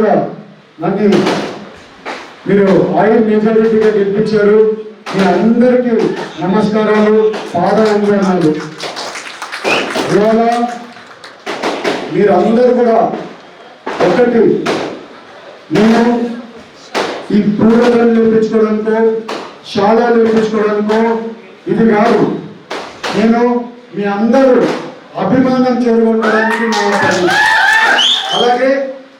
కూడా నన్ను మీరు ఆయిల్ మెజారిటీగా గెలిపించారు. మీ అందరికీ నమస్కారాలు పాదాలు ఇవాళ మీరందరూ కూడా ఒకటి నేను ఈ పూలలను నిర్మించుకోవడంతో శాలలు నిర్పించుకోవడంతో ఇది కాదు. నేను మీ అందరూ అభిమానం చేరుకోవడానికి అలాగే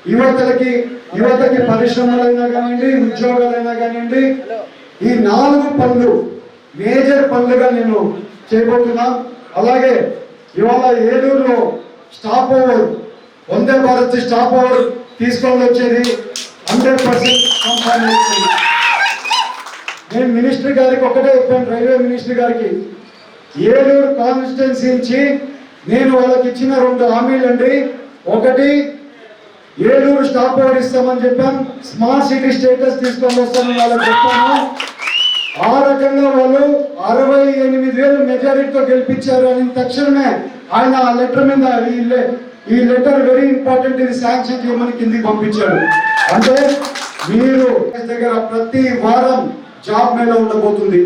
యువతలకి యువతకి పరిశ్రమలైనా కానివ్వండి ఉద్యోగాలైనా కానివ్వండి ఈ నాలుగు పనులు మేజర్ పనులుగా నేను చేయబోతున్నా. అలాగే ఇవాళ ఏలూరులో stop over Vande Bharat stop over తీసుకొని వచ్చేది హండ్రెడ్ పర్సెంట్ నేను మినిస్టర్ గారికి ఒకటే చెప్పాను రైల్వే మినిస్టర్ గారికి. ఏలూరు కాన్స్టిట్యున్సీ నుంచి నేను వాళ్ళకి ఇచ్చిన రెండు హామీలు అండి ఒకటి ఏలూరు స్టాప్ ఓవర్ ఇస్తామని చెప్పాం. స్మార్ట్ సిటీ స్టేటస్ తీసుకొని వస్తామని వాళ్ళకి చెప్పాము ఆ రకంగా వాళ్ళు అరవై ఎనిమిది వేలు మెజారిటీతో గెలిపించారు అని తక్షణమే ఆయన ఆ లెటర్ మీద ఈ ఈ లెటర్ వెరీ ఇంపార్టెంట్ ఇది శాంక్షన్ చేయమని కిందికి పంపించాడు. అంటే మీరు దగ్గర ప్రతి వారం జాబ్ మేళ ఉండబోతుంది.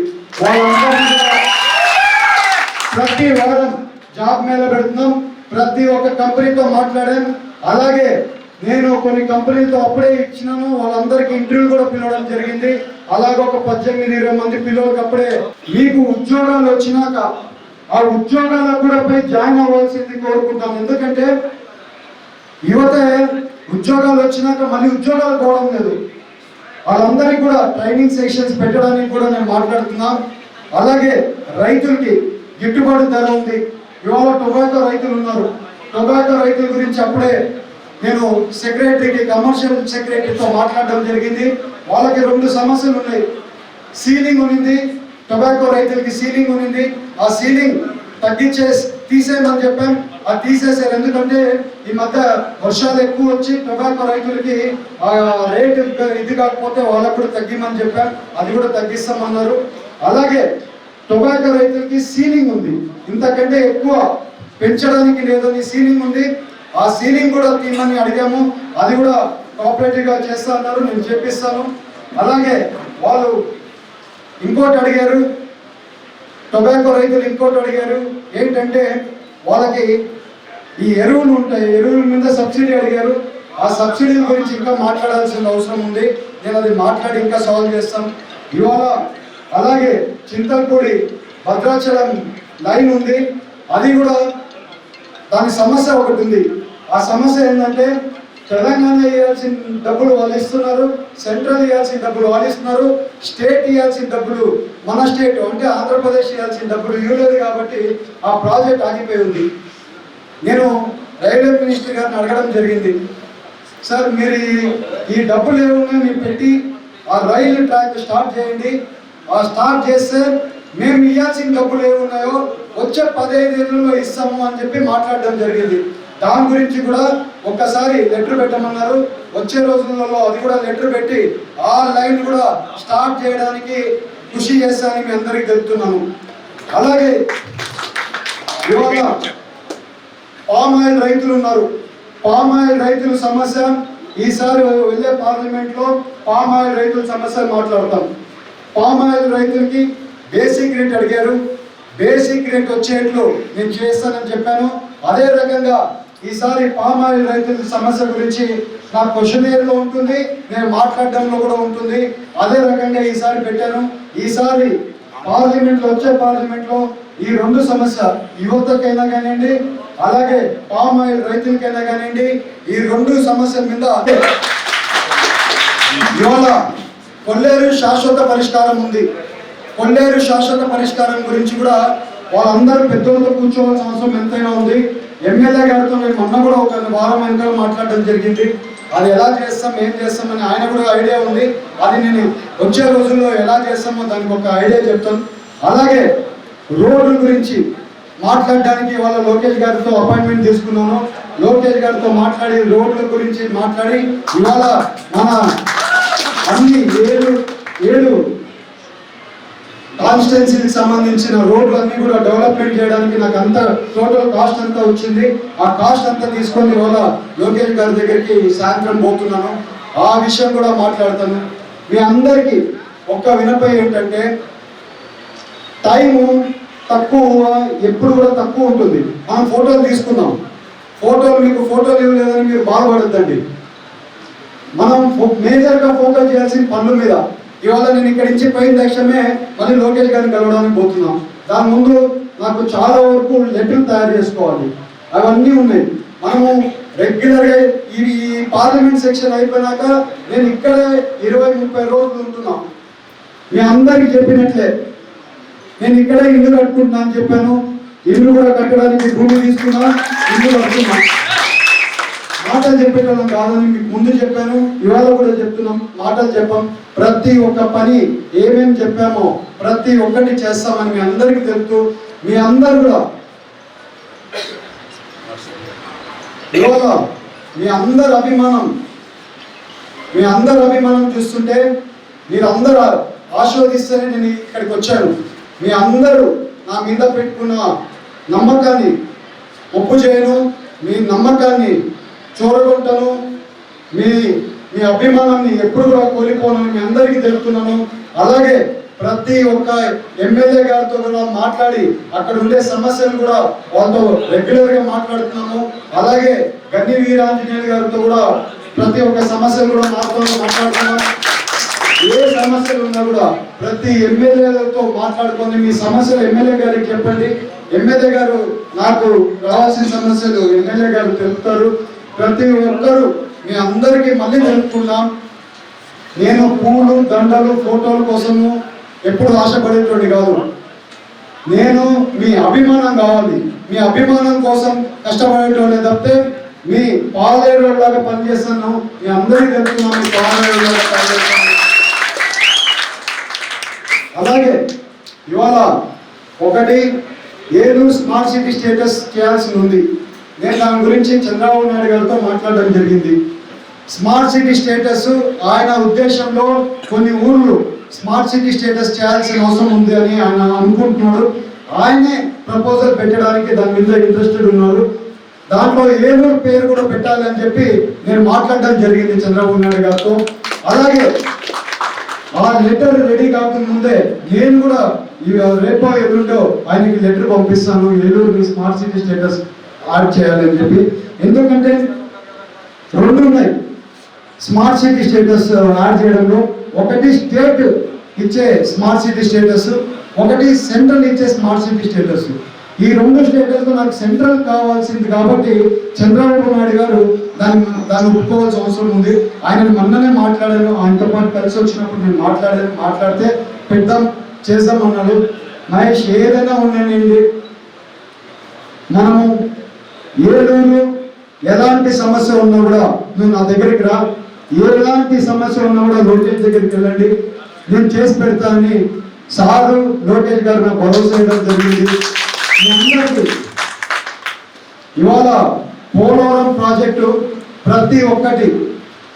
ప్రతి వారం జాబ్ మేళ పెడుతున్నాం. ప్రతి ఒక్క కంపెనీతో మాట్లాడాం. అలాగే నేను కొన్ని కంపెనీలతో అప్పుడే ఇచ్చినాను వాళ్ళందరికీ ఇంటర్వ్యూ కూడా పిలవడం జరిగింది. అలాగే ఒక పద్దెనిమిది ఇరవై మంది పిల్లలకి అప్పుడే మీకు ఉద్యోగాలు వచ్చినాక ఆ ఉద్యోగాలకు కూడా పోయి జాయిన్ అవ్వాల్సింది కోరుకుంటాం. ఎందుకంటే యువత ఉద్యోగాలు వచ్చినాక మళ్ళీ ఉద్యోగాలు పోవడం లేదు. వాళ్ళందరికీ కూడా ట్రైనింగ్ సెషన్స్ పెట్టడానికి కూడా నేను మాట్లాడుతున్నాం. అలాగే రైతులకి గిట్టుబాటు ధర ఉంది. ఇవాళ టొబాకో రైతులు ఉన్నారు. టొబాకో రైతుల గురించి అప్పుడే నేను సెక్రటరీకి కమర్షియల్ సెక్రటరీతో మాట్లాడడం జరిగింది. వాళ్ళకి రెండు సమస్యలు ఉన్నాయి. సీలింగ్ ఉన్నింది టొబాకో రైతులకి సీలింగ్ ఉన్నింది ఆ సీలింగ్ తగ్గించే తీసేయమని చెప్పాం. అది తీసేసారు ఎందుకంటే ఈ మధ్య వర్షాలు ఎక్కువ వచ్చి టొబాకో రైతులకి ఆ రేటు ఇది కాకపోతే వాళ్ళకు కూడా తగ్గిమని చెప్పాం. అది కూడా తగ్గిస్తామన్నారు. అలాగే టొబాకో రైతులకి సీలింగ్ ఉంది. ఇంతకంటే ఎక్కువ పెంచడానికి లేదని సీలింగ్ ఉంది. ఆ సీలింగ్ కూడా తీయమని అడిగాము. అది కూడా కోఆపరేటివ్గా చేస్తా అన్నారు నేను చెప్పిస్తాను. అలాగే వాళ్ళు ఇంకోటి అడిగారు. టొబాకో రైతులు ఇంకోటి అడిగారు. ఏంటంటే వాళ్ళకి ఈ ఎరువులు ఉంటాయి ఎరువుల మీద సబ్సిడీ అడిగారు. ఆ సబ్సిడీల గురించి ఇంకా మాట్లాడాల్సిన అవసరం ఉంది. నేను అది మాట్లాడి ఇంకా సాల్వ్ చేస్తాం ఇవాళ అలాగే చింతల్పూడి భద్రాచలం లైన్ ఉంది. అది కూడా దాని సమస్య ఒకటి ఉంది. ఆ సమస్య ఏంటంటే తెలంగాణ ఇవ్వాల్సిన డబ్బులు వాళ్ళు ఇస్తున్నారు సెంట్రల్ ఇవ్వాల్సిన డబ్బులు వాళ్ళు ఇస్తున్నారు స్టేట్ ఇవ్వాల్సిన డబ్బులు మన స్టేట్ అంటే ఆంధ్రప్రదేశ్ ఇవ్వాల్సిన డబ్బులు ఇవ్వలేదు కాబట్టి ఆ ప్రాజెక్ట్ ఆగిపోయి ఉంది. నేను రైల్వే మినిస్టర్ గారిని అడగడం జరిగింది. సార్ మీరు ఈ- డబ్బులు ఏమన్నా మీరు పెట్టి ఆ రైలు ట్రాక్ స్టార్ట్ చేయండి. ఆ స్టార్ట్ చేస్తే మేము ఇవ్వాల్సిన డబ్బులు ఏమున్నాయో వచ్చే పదహైదు ఏళ్ళలో ఇస్తాము అని చెప్పి మాట్లాడడం జరిగింది. దాని గురించి కూడా ఒక్కసారి లెటర్ పెట్టమన్నారు. వచ్చే రోజులలో అది కూడా లెటర్ పెట్టి ఆ లైన్ కూడా స్టార్ట్ చేయడానికి కృషి చేస్తానని మీ అందరికీ తెలుపుతున్నాను. అలాగే ఇవాళ పామ్ ఆయిల్ రైతులు ఉన్నారు. పామ్ ఆయిల్ రైతుల సమస్య ఈసారి వెళ్ళే పార్లమెంట్లో పామ్ ఆయిల్ రైతుల సమస్య మాట్లాడతాం. పామ్ ఆయిల్ రైతులకి బేసిక్ రేట్ అడిగారు. బేసిక్ రేట్ వచ్చేట్లు నేను చేస్తానని చెప్పాను. అదే రకంగా ఈసారి పామ్ ఆయిల్ రైతుల సమస్య గురించి నా క్వశ్చనేర్లో ఉంటుంది నేను మాట్లాడడంలో కూడా ఉంటుంది. అదే రకంగా ఈసారి పెట్టాను. ఈసారి పార్లమెంట్లో వచ్చే పార్లమెంట్లో ఈ రెండు సమస్య యువతకైనా కానివ్వండి అలాగే పామ్ ఆయిల్ రైతులకైనా కానివ్వండి ఈ రెండు సమస్యల మీద ఇవాళ కొల్లేరు శాశ్వత పరిష్కారం ఉంది. కొల్లేరు శాశ్వత పరిష్కారం గురించి కూడా వాళ్ళందరూ పెద్దోళ్ళతో కూర్చోవాల్సిన అవసరం ఎంతైనా ఉంది. ఎమ్మెల్యే గారితో నేను మొన్న కూడా ఒక వారం వెనకాల మాట్లాడడం జరిగింది. అది ఎలా చేస్తాం ఏం చేస్తామని ఆయన కూడా ఐడియా ఉంది. అది నేను వచ్చే రోజుల్లో ఎలా చేస్తామో దానికి ఒక ఐడియా చెప్తాను. అలాగే రోడ్ల గురించి మాట్లాడడానికి వాళ్ళ లోకేష్ గారితో అపాయింట్మెంట్ తీసుకున్నాను. లోకేష్ గారితో మాట్లాడి రోడ్ల గురించి మాట్లాడి ఇవాళ మన అన్ని ఏడు ఏడు కాన్స్టిట్యున్సీకి సంబంధించిన రోడ్లు అన్ని కూడా డెవలప్మెంట్ చేయడానికి నాకు అంత టోటల్ కాస్ట్ అంతా వచ్చింది. ఆ కాస్ట్ అంతా తీసుకొని ఇవాళ లోకేష్ గారి దగ్గరికి సాయంత్రం పోతున్నాను. ఆ విషయం కూడా మాట్లాడతాను. మీ అందరికీ ఒక్క వినపై ఏంటంటే టైము తక్కువ ఎప్పుడు కూడా తక్కువ ఉంటుంది. మనం ఫోటోలు తీసుకుందాం. ఫోటోలు మీకు ఫోటోలు ఇవ్వలేదని మీరు బాధపడద్దండి. మనం ఫో- మేజర్గా ఫోకస్ చేయాల్సిన పనుల మీద ఇవాళ నేను ఇక్కడి నుంచి పోయిన తక్షణమే మళ్ళీ లోకేష్ గారిని కలవడానికి పోతున్నాం. దాని ముందు నాకు చాలా వరకు లెటర్లు తయారు చేసుకోవాలి. అవన్నీ ఉన్నాయి. మనము రెగ్యులర్గా ఇవి ఈ పార్లమెంట్ సెక్షన్ అయిపోయినాక నేను ఇక్కడే ఇరవై ముప్పై రోజులు ఉంటున్నాం. మీ అందరికీ చెప్పినట్లే. నేను ఇక్కడే ఇల్లు కట్టుకుంటున్నాను అని చెప్పాను. ఇల్లు కూడా కట్టడానికి భూమి తీసుకున్నా ఇల్లు కట్టుకున్నా. మాటలు చెప్పేటోళ్ళం కాదని మీకు ముందు చెప్పాను. ఇవాళ కూడా చెప్తున్నాం. మాటలు చెప్పాం. ప్రతి ఒక్క పని ఏమేం చెప్పామో ప్రతి ఒక్కటి చేస్తామని మీ అందరికీ తెలుపుతూ మీ అందరు కూడా ఇవాళ మీ అందరి అభిమానం మీ అందరి అభిమానం చూస్తుంటే మీరు అందరూ ఆశీర్వదిస్తేనే నేను ఇక్కడికి వచ్చాను. మీ అందరూ నా మీద పెట్టుకున్న నమ్మకాన్ని ఒప్పు చేయను. మీ నమ్మకాన్ని చూడగొంటాను మీ మీ అభిమానాన్ని ఎప్పుడు కూడా కోల్పోనని మీ అందరికీ తెలుపుతున్నాను. అలాగే ప్రతి ఒక్క ఎమ్మెల్యే గారితో కూడా మాట్లాడి అక్కడ ఉండే సమస్యలు కూడా వాళ్ళతో రెగ్యులర్గా మాట్లాడుతున్నాము. అలాగే గన్ని వీరాంజనేయులు గారితో కూడా ప్రతి ఒక్క సమస్యలు కూడా మాతో మాట్లాడుతున్నాం. ఏ సమస్యలు ఉన్నా కూడా ప్రతి ఎమ్మెల్యేలతో మాట్లాడుకొని మీ సమస్యలు ఎమ్మెల్యే గారికి చెప్పండి. ఎమ్మెల్యే గారు నాకు రావాల్సిన సమస్యలు ఎమ్మెల్యే గారు తెలుపుతారు. ప్రతి ఒక్కరూ మీ అందరికీ మళ్ళీ తెలుపుకున్నాం నేను పూలు దండలు ఫోటోల కోసము ఎప్పుడు ఆశపడేటువంటి కాదు. నేను మీ అభిమానం కావాలి. మీ అభిమానం కోసం కష్టపడేటోళ్ళే తప్పితే మీ పాలేరులాగా పనిచేస్తాను. మీ అందరికీ తెలుపుతున్నాను మీ పాలేరులాగా పనిచేస్తాను. అలాగే ఇవాళ ఒకటి ఏలూరు స్మార్ట్ సిటీ స్టేటస్ చేయాల్సి ఉంది. నేను దాని గురించి చంద్రబాబు నాయుడు గారితో మాట్లాడడం జరిగింది. స్మార్ట్ సిటీ స్టేటస్ ఆయన ఉద్దేశంలో కొన్ని ఊర్లు స్మార్ట్ సిటీ స్టేటస్ చేయాల్సిన అవసరం ఉంది అని ఆయన అనుకుంటున్నాడు. ఆయనే ప్రపోజల్ పెట్టడానికి దాని మీద ఇంట్రెస్టెడ్ ఉన్నారు. దాంట్లో ఏలూరు పేరు కూడా పెట్టాలి అని చెప్పి నేను మాట్లాడడం జరిగింది చంద్రబాబు నాయుడు గారితో. అలాగే ఆ లెటర్ రెడీ కాకుండా ముందే నేను కూడా ఈ రేపో ఎల్లుండో ఆయనకి లెటర్ పంపిస్తాను. Eluru smart city status add చేయాలని చెప్పి. ఎందుకంటే రెండు ఉన్నాయి. స్మార్ట్ సిటీ స్టేటస్ యాడ్ చేయడంలో ఒకటి స్టేట్ ఇచ్చే స్మార్ట్ సిటీ స్టేటస్ ఒకటి సెంట్రల్ ఇచ్చే స్మార్ట్ సిటీ స్టేటస్. ఈ రెండు స్టేటస్ నాకు సెంట్రల్ కావాల్సింది కాబట్టి చంద్రబాబు నాయుడు గారు దాన్ని దాన్ని ఒప్పుకోవాల్సిన అవసరం ఉంది. ఆయన మొన్ననే మాట్లాడాను. ఆయనతో పాటు కలిసి వచ్చినప్పుడు నేను మాట్లాడాను మాట్లాడితే పెద్దాం చేద్దాం అన్నాడు. మహేష్ ఏదైనా ఉన్నాయండి మనము ఏలూరు ఎలాంటి సమస్య ఉన్నా కూడా నువ్వు నా దగ్గరికి రా. ఎలాంటి సమస్య ఉన్నా కూడా లోకేష్ దగ్గరికి వెళ్ళండి. నేను చేసి పెడతానని సారు లోకేష్ గారు నాకు భరోసా ఇవ్వడం జరిగింది. మీ అందరికీ ఇవాళ పోలవరం ప్రాజెక్టు ప్రతి ఒక్కటి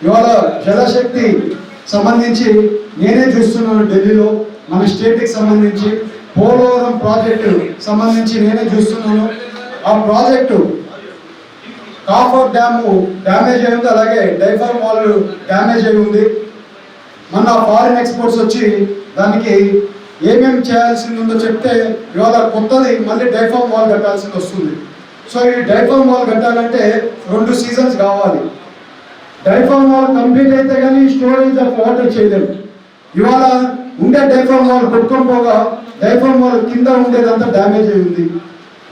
ఇవాళ జలశక్తి సంబంధించి నేనే చూస్తున్నాను ఢిల్లీలో మన స్టేట్కి సంబంధించి. పోలవరం ప్రాజెక్టు సంబంధించి నేనే చూస్తున్నాను. ఆ ప్రాజెక్టు కాఫర్ డ్యాము డ్యామేజ్ అయి ఉంది అలాగే డైఫర్ వాల్ డ్యామేజ్ అయి ఉంది మన ఫారిన్ ఎక్స్పోర్ట్స్ వచ్చి దానికి ఏమేమి చేయాల్సింది ఉందో చెప్తే ఇవాళ కొత్తది మళ్ళీ డైఫామ్ వాల్ కట్టాల్సింది వస్తుంది. సో ఈ డైఫామ్ వాల్ కట్టాలంటే రెండు సీజన్స్ కావాలి. డైఫామ్ వాల్ కంప్లీట్ అయితే కానీ స్టోరేజ్ ఆఫ్ వాటర్ చేయలేము ఇవాళ ఉండే డైఫామ్ వాల్ కొట్టుకొని పోగా డైఫామ్ వాల్ కింద ఉండేదంతా డ్యామేజ్ అయి ఉంది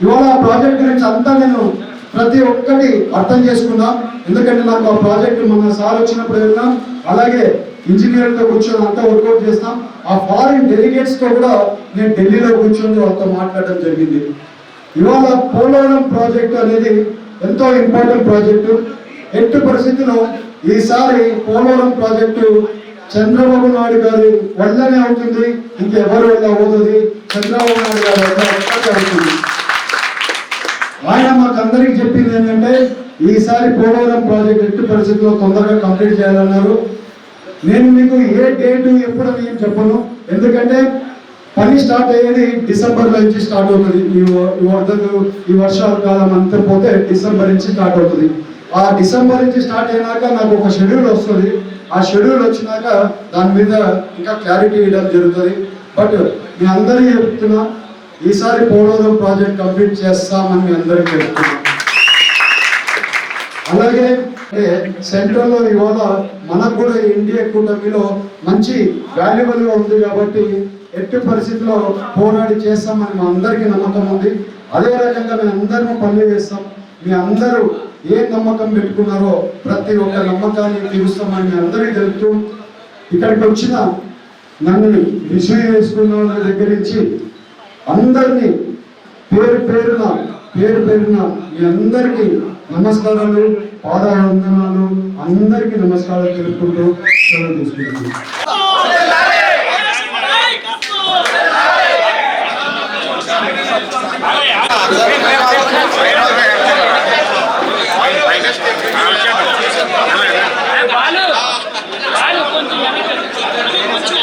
ఇవాళ ప్రాజెక్ట్ గురించి అంతా నేను ప్రతి ఒక్కటి అర్థం చేసుకున్నాం ఎందుకంటే నాకు ఆ ప్రాజెక్ట్ మన సార్ వచ్చినప్పుడు వెళ్ళినా అలాగే ఇంజనీర్తో కూర్చొని అంతా వర్కౌట్ చేస్తాం. ఆ ఫారిన్ డెలిగేట్స్తో కూడా నేను ఢిల్లీలో కూర్చొని వాళ్ళతో మాట్లాడడం జరిగింది. ఇవాళ పోలవరం ప్రాజెక్ట్ అనేది ఎంతో ఇంపార్టెంట్ ప్రాజెక్టు. ఎట్టి పరిస్థితిలో ఈసారి పోలవరం ప్రాజెక్టు చంద్రబాబు నాయుడు గారి వల్లనే అవుతుంది. ఇంకెవరు వల్ల అవుతుంది? చంద్రబాబు నాయుడు గారి వల్ల అవుతుంది ఆయన మాకు అందరికి చెప్పింది ఏంటంటే ఈసారి పోలవరం ప్రాజెక్ట్ ఎట్టి పరిస్థితుల్లో తొందరగా కంప్లీట్ చేయాలన్నారు. నేను మీకు ఏ డేటు ఎప్పుడు అని చెప్పను. ఎందుకంటే పని స్టార్ట్ అయ్యేది డిసెంబర్ నుంచి స్టార్ట్ అవుతుంది. ఈ ఈ వరదలు ఈ వర్షాల కాలం అంతా పోతే డిసెంబర్ నుంచి స్టార్ట్ అవుతుంది. ఆ డిసెంబర్ నుంచి స్టార్ట్ అయినాక నాకు ఒక షెడ్యూల్ వస్తుంది. ఆ షెడ్యూల్ వచ్చినాక దాని మీద ఇంకా క్లారిటీ ఇవ్వడం జరుగుతుంది. బట్ మీ అందరికీ చెప్తున్నా ఈసారి పోలవరం ప్రాజెక్ట్ కంప్లీట్ చేస్తామని మీ అందరికీ చెప్తున్నాం. అలాగే సెంట్రల్లో ఇవాళ మనకు కూడా ఇండియా కూటమిలో మంచి వాల్యుబుల్గా ఉంది కాబట్టి ఎట్టి పరిస్థితిలో పోరాడి చేస్తామని మా అందరికీ నమ్మకం ఉంది. అదే రకంగా మేము అందరం పనులు చేస్తాం. మీ అందరూ ఏ నమ్మకం పెట్టుకున్నారో ప్రతి ఒక్క నమ్మకాన్ని తీరుస్తామని మీ అందరికీ తెలుపుతూ ఇక్కడికి వచ్చిన నన్ను రిసీవ్ చేసుకున్న వాళ్ళ దగ్గర నుంచి అందరినీ పేరు పేరున పేరు పేరున మీ అందరికీ నమస్కారాలు పాదావందనాలు అందరికీ నమస్కారాలు తెలుపుకుంటూ సెలవు తీసుకుంటున్నాను. బాలు బాలు కొంచెం వెనక్కి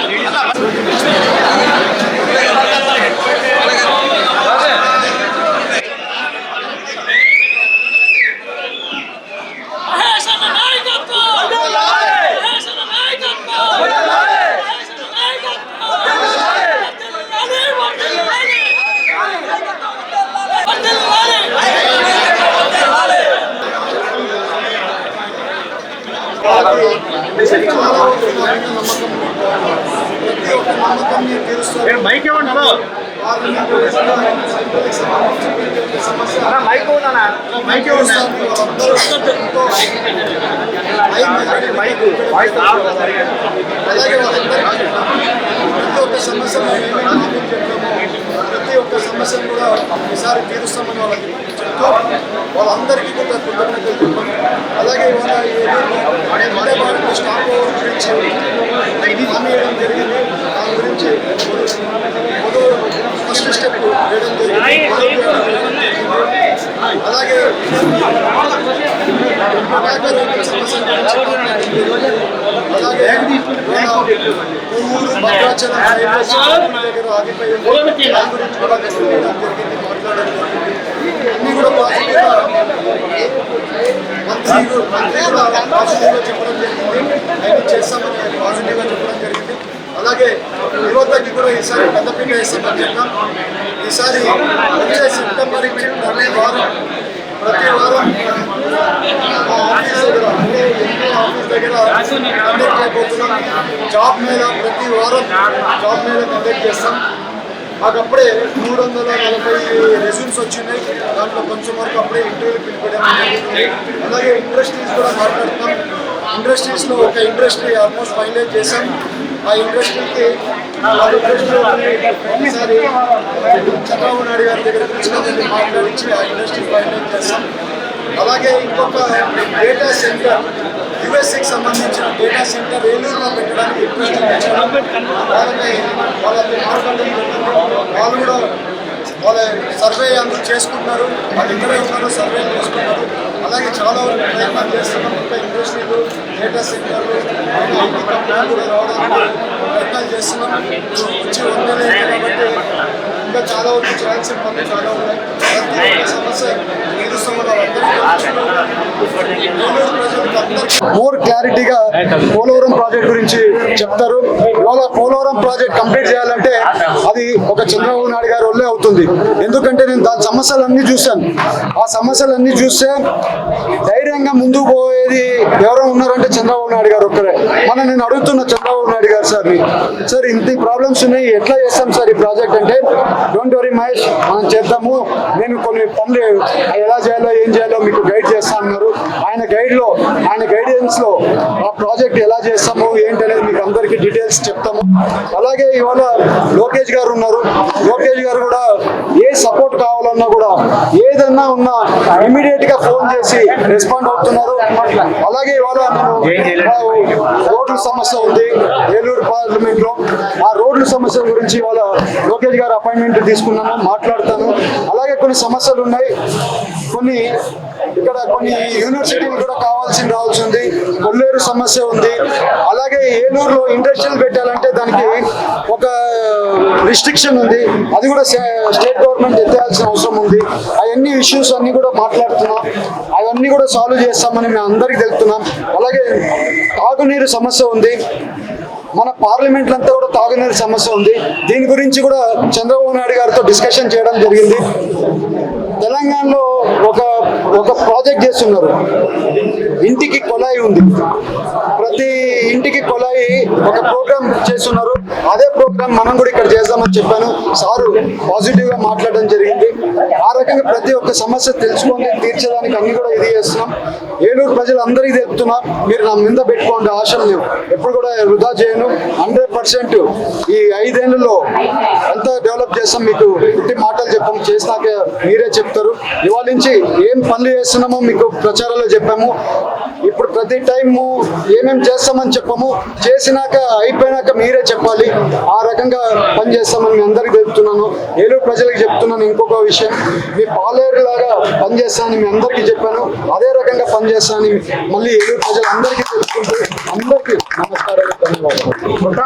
మహేష్ అన్న నాయకత్వం మహేష్ అన్న నాయకత్వం మహేష్ అన్న నాయకత్వం వర్ధిల్లాలి, వర్ధిల్లాలి. వర్ధిల్లాలి. మైక్ ఇవ్వండి హలో. మైక్ ఇవ్వండి మైక్ ఇవ్వండి. మైక్. వాయిస్ అలాగే వాళ్ళందరికీ. ప్రతి ఒక్క ఒక్క సమస్యను కూడా ఈసారి తీరుస్తామని వాళ్ళకి చెప్తూ వాళ్ళందరికీ కూడా కృతజ్ఞతలు చెప్పండి అలాగే ఇవాళ ఈ వందే భారత్ స్టాప్ ఓవర్ గురించి హామీ ఇవ్వడం జరిగింది దాని గురించి ఫస్ట్ స్టెప్ వేయడం జరిగింది. అలాగే అలాగే కూడా అన్ని కూడా పాజిటివ్గా మంత్రి మంత్రి చెప్పడం జరిగింది చేస్తామని పాజిటివ్గా చెప్పడం జరిగింది అలాగే యువతకి కూడా ఈసారి పెద్దపీట వేస్తామని చెప్తాం ఈసారి వచ్చే సెప్టెంబర్ నుంచి ప్రతి వారం ప్రతి వారం మా ఆఫీస్ దగ్గర ఆఫీస్ దగ్గర కండక్ట్ అయిపోతున్నాం. జాబ్ మీద ప్రతి వారం జాబ్ మీద కండక్ట్ చేస్తాం. మాకప్పుడే మూడు వందల నలభై రెజ్యూమ్స్ వచ్చినాయి. దాంట్లో కొంచెం వరకు అప్పుడే ఇంటర్వ్యూలు పిలిపడం అలాగే ఇండస్ట్రీస్ కూడా మాట్లాడుతున్నాం. ఇండస్ట్రీస్లో ఒక ఇండస్ట్రీ ఆల్మోస్ట్ ఫైనలైజ్ చేశాం. ఆ ఇండస్ట్రీకి ఆ ఒకసారి చంద్రబాబు నాయుడు గారి దగ్గర తీసుకొని మాట్లాడించి ఆ ఇండస్ట్రీ ఫైనల్ చేస్తాం. అలాగే ఇంకొక డేటా సెంటర్ యుఎస్ఏకి సంబంధించిన డేటా సెంటర్ ఏలూరులో పెట్టడానికి ఇంట్రెస్ట్ చూపించారు వాళ్ళని వాళ్ళకి మాట్లాడడం వాళ్ళు కూడా వాళ్ళ సర్వే అందరూ చేసుకుంటున్నారు. వాళ్ళు ఇక్కడే ఉన్నారు సర్వే చేసుకున్నారు చాలా వరకు ప్రయత్నాలు చేస్తున్నాం. ఇంకా ఇండస్ట్రీలు డేటా సెంటర్లు ఐటీ కంపెనీలు రావడానికి ప్రయత్నాలు చేస్తున్నాం. వచ్చి ఉండలేదు కాబట్టి ఇంకా చాలా వరకు చేయాల్సిన పనులు చాలా ఉన్నాయి. ప్రతి సమస్య మోర్ క్లారిటీగా పోలవరం ప్రాజెక్ట్ గురించి చెప్తారు. ఇవాళ పోలవరం ప్రాజెక్ట్ కంప్లీట్ చేయాలంటే అది ఒక చంద్రబాబు నాయుడు గారి వల్లే అవుతుంది. ఎందుకంటే నేను దాని సమస్యలన్నీ చూశాను. ఆ సమస్యలన్నీ చూస్తే ధైర్యంగా ముందుకు పోయేది ఎవరో ఉన్నారంటే చంద్రబాబు నాయుడు గారు ఒక్కరే. మన నేను అడుగుతున్న చంద్రబాబు నాయుడు గారు సార్ సార్ ఇంత ప్రాబ్లమ్స్ ఉన్నాయి. ఎట్లా చేస్తాం సార్ ఈ ప్రాజెక్ట్ అంటే డోంట్ వరీ మహేష్. మనం చేద్దాము. నేను కొన్ని పనులు ఎలా చేయాలో ఏం చేయాలో మీకు గైడ్ చేస్తా అన్నారు. ఆయన గైడ్లో ఆయన గైడెన్స్లో ఆ ప్రాజెక్ట్ ఎలా చేస్తాము ఏంటి అనేది మీకు అందరికీ డీటెయిల్స్ చెప్తాము. అలాగే ఇవాళ లోకేష్ గారు ఉన్నారు. లోకేష్ గారు కూడా ఏ సపోర్ట్ కావాలన్నా కూడా ఏదన్నా ఉన్నా ఇమీడియట్గా ఫోన్ చేసి రెస్పాండ్ అవుతున్నారు. అలాగే ఇవాళ నేను రోడ్ల సమస్య ఉంది. ఏలూరు పార్లమెంట్లో ఆ రోడ్ల సమస్య గురించి ఇవాళ లోకేష్ గారు అపాయింట్మెంట్ తీసుకున్నాను మాట్లాడతాను. అలాగే కొన్ని సమస్యలు ఉన్నాయి. కొన్ని ఇక్కడ కొన్ని యూనివర్సిటీలు కూడా కావాల్సింది రావాల్సి ఉంది. కొల్లేరు సమస్య ఉంది. అలాగే ఏలూరులో ఇండస్ట్రియల్ పెట్టాలంటే దానికి ఒక రిస్ట్రిక్షన్ ఉంది. అది కూడా స్టేట్ గవర్నమెంట్ ఎత్తేయాల్సిన అవసరం ఉంది. అవన్నీ ఇష్యూస్ అన్ని కూడా మాట్లాడుతున్నాం. అవన్నీ కూడా సాల్వ్ చేస్తామని మేము అందరికీ తెలుపుతున్నాం. అలాగే తాగునీరు సమస్య ఉంది. మన పార్లమెంట్ అంతా కూడా తాగునీరు సమస్య ఉంది. దీని గురించి కూడా చంద్రబాబు నాయుడు గారితో డిస్కషన్ చేయడం జరిగింది. తెలంగాణలో ఒక ఒక ప్రాజెక్ట్ చేస్తున్నారు. ఇంటికి కొలాయి ఉంది. ఇంటికి కొలాయి ఒక ప్రోగ్రామ్ చేస్తున్నారు. అదే ప్రోగ్రామ్ మనం కూడా ఇక్కడ చేద్దామని చెప్పాను. సారు పాజిటివ్గా మాట్లాడడం జరిగింది. ఆ రకంగా ప్రతి ఒక్క సమస్య తెలుసుకొని తీర్చడానికి అన్ని కూడా ఇది చేస్తున్నాం. ఏలూరు ప్రజలందరికీ తెలుపుతున్నా మీరు నా మీద పెట్టుకోండి ఆశలు లేవు ఎప్పుడు కూడా వృధా చేయను. హండ్రెడ్ పర్సెంట్ ఈ ఐదేళ్ళలో ఎంత డెవలప్ చేస్తాం. మీకు ఇంటి మాటలు చెప్పాము. చేసినాక మీరే చెప్తారు. ఇవాళ నుంచి ఏం పనులు చేస్తున్నామో మీకు ప్రచారంలో చెప్పాము. ఇప్పుడు ప్రతి టైము ఏమేం చేస్తామని చెప్పము. చేసినాక అయిపోయినాక మీరే చెప్పాలి. ఆ రకంగా పని చేస్తామని మీ అందరికి చెప్తున్నాను ఏలూరు ప్రజలకు చెప్తున్నాను ఇంకొక విషయం. మీ పాలేరు లాగా పనిచేస్తానని మీ అందరికీ చెప్పాను. అదే రకంగా పనిచేస్తానని మళ్ళీ ఏలూరు ప్రజలందరికీ తెలుసుకుంటూ అందరికీ నమస్కారాలు. ధన్యవాదాలు